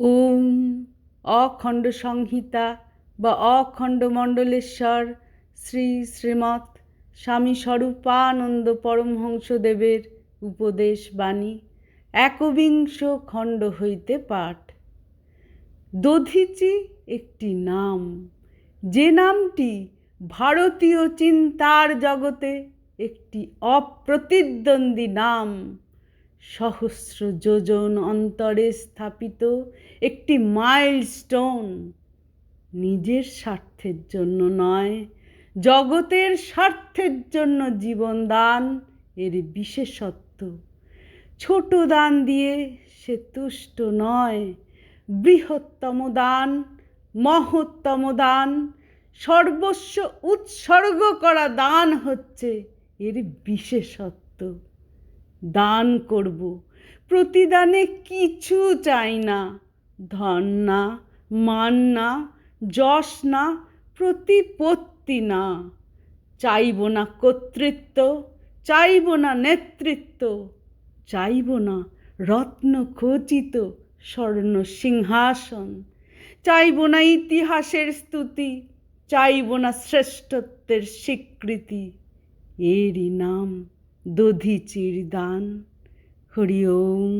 ওম অখণ্ড সংহিতা বা অখণ্ড মণ্ডলেশ্বর শ্রী শ্রীমৎ স্বামী স্বরূপানন্দ পরমহংসদেবের উপদেশ বাণী, একবিংশ খণ্ড হইতে পাঠ। দধিচি একটি নাম, যে নামটি ভারতীয় চিন্তার জগতে একটি অপ্রতিদ্বন্দ্বী নাম। সহস্র যোজন অন্তরে স্থাপিত একটি মাইলস্টোন নিজের স্বার্থের জন্য নয়, জগতের স্বার্থের জন্য জীবন দান এর বিশেষত্ব। ছোট দান দিয়ে সে তুষ্ট নয়, বৃহত্তম দান, মহত্তম দান, সর্বস্ব উৎসর্গ করা দান হচ্ছে এর বিশেষত্ব। দান করব। প্রতিদানে কিছু চাই না। ধন না, মান না, যশ না, প্রতিপত্তি না। চাইব না কর্তৃত্ব, চাইব না নেতৃত্ব, চাইব না রত্ন খচিত স্বর্ণ সিংহাসন। চাইব না ইতিহাসের স্তুতি, চাইব না শ্রেষ্ঠত্বের স্বীকৃতি। এরই নাম দধিচির দান হরি ওম।